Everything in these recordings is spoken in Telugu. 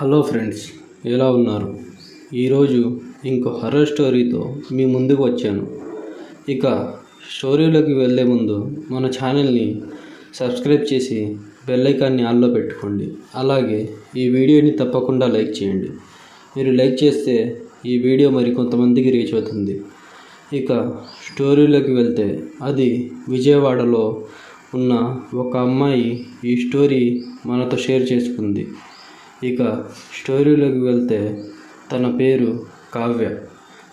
హలో ఫ్రెండ్స్ ఎలా ఉన్నారు? ఈరోజు ఇంకో హర్రర్ స్టోరీతో మీ ముందుకు వచ్చాను. ఇక స్టోరీలోకి వెళ్ళే ముందు మన ఛానల్ని సబ్స్క్రైబ్ చేసి బెల్లైకాన్ని ఆన్లో పెట్టుకోండి. అలాగే ఈ వీడియోని తప్పకుండా లైక్ చేయండి. మీరు లైక్ చేస్తే ఈ వీడియో మరి కొంతమందికి రీచ్ అవుతుంది. ఇక స్టోరీలోకి వెళ్తే అది విజయవాడలో ఉన్న ఒక అమ్మాయి ఈ స్టోరీ మనతో షేర్ చేసుకుంది. ఇక స్టోరీలోకి వెళ్తే తన పేరు కావ్య.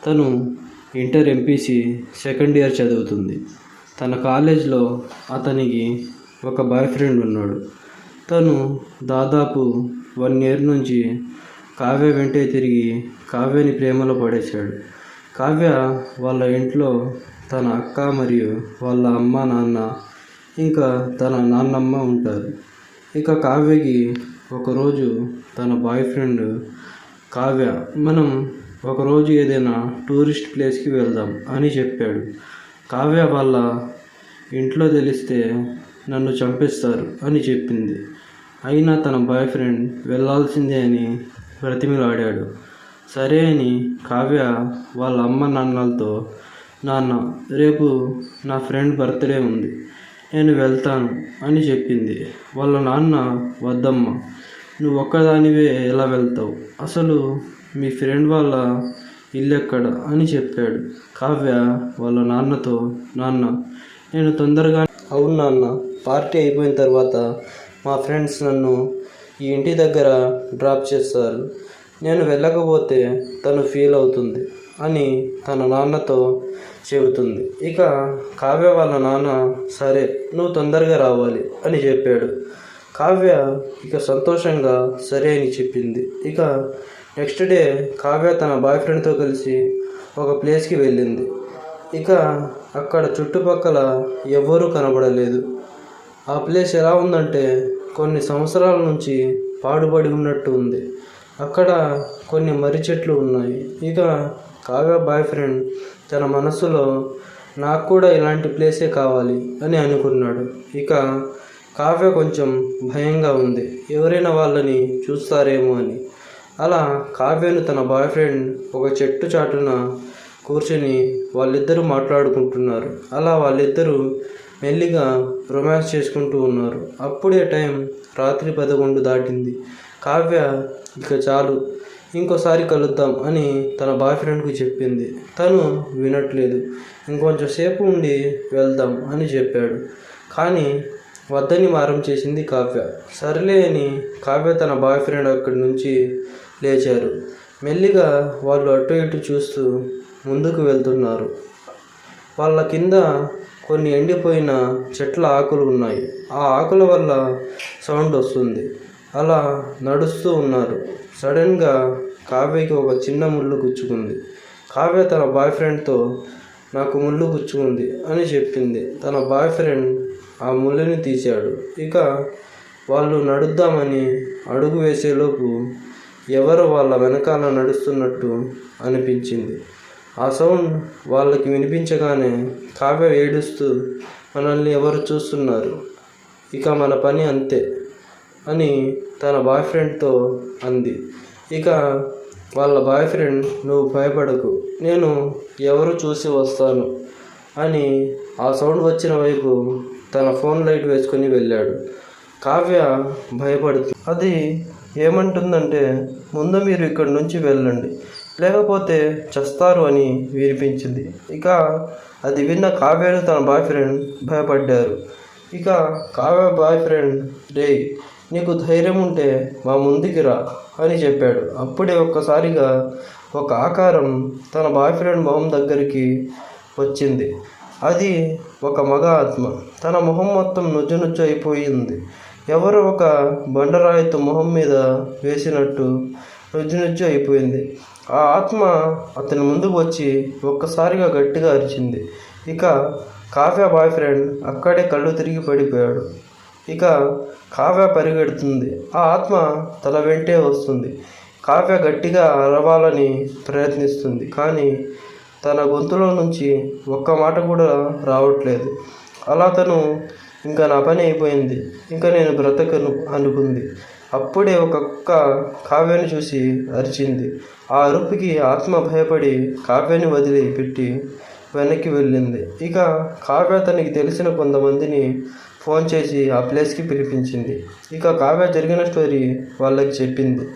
తను ఇంటర్ ఎంపీసీ సెకండ్ ఇయర్ చదువుతుంది. తన కాలేజ్లో అతనికి ఒక బాయ్ ఫ్రెండ్ ఉన్నాడు. తను దాదాపు వన్ ఇయర్ నుంచి కావ్య వెంటే తిరిగి కావ్యని ప్రేమలో పడేశాడు. కావ్య వాళ్ళ ఇంట్లో తన అక్క మరియు వాళ్ళ అమ్మ నాన్న ఇంకా తన నాన్నమ్మ ఉంటారు. ఇక కావ్యకి ఒకరోజు తన బాయ్ ఫ్రెండ్ కావ్య మనం ఒకరోజు ఏదైనా టూరిస్ట్ ప్లేస్కి వెళ్దాం అని చెప్పాడు. కావ్య వాళ్ళ ఇంట్లో తెలిస్తే నన్ను చంపేస్తారు అని చెప్పింది. అయినా తన బాయ్ ఫ్రెండ్ వెళ్ళాల్సిందే అని బ్రతిమిలాడాడు. సరే అని కావ్య వాళ్ళ అమ్మ నాన్నలతో నాన్న రేపు నా ఫ్రెండ్ బర్త్డే ఉంది. నేను వెళ్తాను అని చెప్పింది. వాళ్ళ నాన్న వద్దమ్మ నువ్వు ఒక్కదానివే ఎలా వెళ్తావు? అసలు మీ ఫ్రెండ్ వాళ్ళ ఇల్లు ఎక్కడ అని చెప్పాడు. కావ్య వాళ్ళ నాన్నతో నాన్న నేను తొందరగా అవును నాన్న పార్టీ అయిపోయిన తర్వాత మా ఫ్రెండ్స్ నన్ను ఈ ఇంటి దగ్గర డ్రాప్ చేస్తారు. నేను వెళ్ళకపోతే తను ఫీల్ అవుతుంది. అని తన నాన్నతో చెబుతుంది. ఇక కావ్య వాళ్ళ నాన్న సరే నువ్వు తొందరగా రావాలి అని చెప్పాడు. కావ్య ఇక సంతోషంగా సరే అని చెప్పింది. ఇక నెక్స్ట్ డే కావ్య తన బాయ్ ఫ్రెండ్తో కలిసి ఒక ప్లేస్కి వెళ్ళింది. ఇక అక్కడ చుట్టుపక్కల ఎవ్వరూ కనబడలేదు. ఆ ప్లేస్ ఎలా ఉందంటే కొన్ని సంవత్సరాల నుంచి పాడుబడి ఉన్నట్టు ఉంది. అక్కడ కొన్ని మర్రి చెట్లు ఉన్నాయి. ఇక కావ్య బాయ్ ఫ్రెండ్ తన మనసులో నాకు కూడా ఇలాంటి ప్లేసే కావాలి అని అనుకున్నాడు. ఇక కావ్య కొంచెం భయంగా ఉంది. ఎవరైనా వాళ్ళని చూస్తారేమో అని. అలా కావ్యను తన బాయ్ ఫ్రెండ్ ఒక చెట్టు చాటున కూర్చొని వాళ్ళిద్దరూ మాట్లాడుకుంటున్నారు. అలా వాళ్ళిద్దరూ మెల్లిగా రొమాన్స్ చేసుకుంటూ ఉన్నారు. అప్పుడే టైం రాత్రి పదకొండు దాటింది. కావ్య ఇక చాలు ఇంకోసారి కలుద్దాం అని తన బాయ్ ఫ్రెండ్కి చెప్పింది. తను వినట్లేదు. ఇంకొంచెం సేపు ఉండి వెళ్దాం అని చెప్పాడు. కానీ వద్దని మారం చేసింది కావ్య. సర్లే అని కావ్య తన బాయ్ ఫ్రెండ్ అక్కడి నుంచి లేచారు. మెల్లిగా వాళ్ళు అటు ఇటు చూస్తూ ముందుకు వెళ్తున్నారు. వాళ్ళ కింద కొన్ని ఎండిపోయిన చెట్ల ఆకులు ఉన్నాయి. ఆ ఆకుల వల్ల సౌండ్ వస్తుంది. అలా నడుస్తూ ఉన్నారు. సడన్గా కావ్యకి ఒక చిన్న ముళ్ళు గుచ్చుకుంది. కావ్య తన బాయ్ ఫ్రెండ్తో నాకు ముళ్ళు గుచ్చుకుంది అని చెప్పింది. తన బాయ్ ఫ్రెండ్ ఆ ముళ్ళుని తీశాడు. ఇక వాళ్ళు నడుద్దామని అడుగు వేసేలోపు ఎవరు వాళ్ళ వెనకాల నడుస్తున్నట్టు అనిపించింది. ఆ సౌండ్ వాళ్ళకి వినిపించగానే కావ్య ఏడుస్తూ మనల్ని ఎవరు చూస్తున్నారు? ఇక మన పని అంతే. అని తన బాయ్ ఫ్రెండ్తో అంది. ఇక వాళ్ళ బాయ్ ఫ్రెండ్ నువ్వు భయపడకు నేను ఎవరు చూసి వస్తాను అని ఆ సౌండ్ వచ్చిన వైపు తన ఫోన్ లైట్ వేసుకొని వెళ్ళాడు. కావ్య భయపడుతుంది అది ఏమంటుందంటే ముందు మీరు ఇక్కడి నుంచి వెళ్ళండి లేకపోతే చస్తారు అని వినిపించింది. ఇక అది విన్న కావ్యను తన బాయ్ ఫ్రెండ్ భయపడ్డారు. ఇక కావ్య బాయ్ ఫ్రెండ్ రే నీకు ధైర్యం ఉంటే మా ముందుకి రా అని చెప్పాడు. అప్పుడే ఒక్కసారిగా ఒక ఆకారం తన బాయ్ ఫ్రెండ్ మొహం దగ్గరికి వచ్చింది. అది ఒక మగ ఆత్మ. తన మొహం మొత్తం నుజ్జు నుజ్జు అయిపోయింది. ఎవరో ఒక బండరాయితో మొహం మీద వేసినట్టు నుజ్జు నుజ్జు అయిపోయింది. ఆ ఆత్మ అతని ముందుకు వచ్చి ఒక్కసారిగా గట్టిగా అరిచింది. ఇక కావ్య బాయ్ ఫ్రెండ్ అక్కడే కళ్ళు తిరిగి పడిపోయాడు. ఇక కావ్య పరిగెడుతుంది. ఆ ఆత్మ తల వెంటే వస్తుంది. కావ్య గట్టిగా అరవాలని ప్రయత్నిస్తుంది. కానీ తన గొంతులో నుంచి ఒక్క మాట కూడా రావట్లేదు. అలా తను ఇంకా నా పని అయిపోయింది. ఇంకా నేను బ్రతకను అనుకుంది. అప్పుడే ఒక కుక్క కావ్యను చూసి అరిచింది. ఆ అరుపుకి ఆత్మ భయపడి కావ్యని వదిలి పెట్టి వెనక్కి వెళ్ళింది. ఇక కావ్య తనకి తెలిసిన కొంతమందిని ఫోన్ చేసి ఆ ప్లేస్కి పిలిపించింది. ఇక కావ్య జరిగిన స్టోరీ వాళ్ళకి చెప్పింది.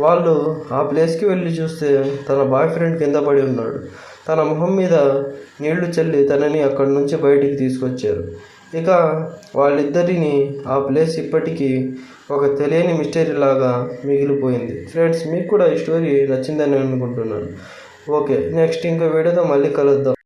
వాళ్ళు ఆ ప్లేస్కి వెళ్ళి చూస్తే తన బాయ్ ఫ్రెండ్ కింద పడి ఉన్నాడు. తన మొహం మీద నీళ్ళు చల్లి తనని అక్కడి నుంచి బయటికి తీసుకొచ్చారు. ఇక వాళ్ళిద్దరిని ఆ ప్లేస్ ఇప్పటికీ ఒక తెలియని మిస్టరీ లాగా మిగిలిపోయింది. ఫ్రెండ్స్ మీకు కూడా ఈ స్టోరీ నచ్చిందని అనుకుంటున్నాను. ఓకే నెక్స్ట్ ఇంకో వీడియోతో మళ్ళీ కలుద్దాం.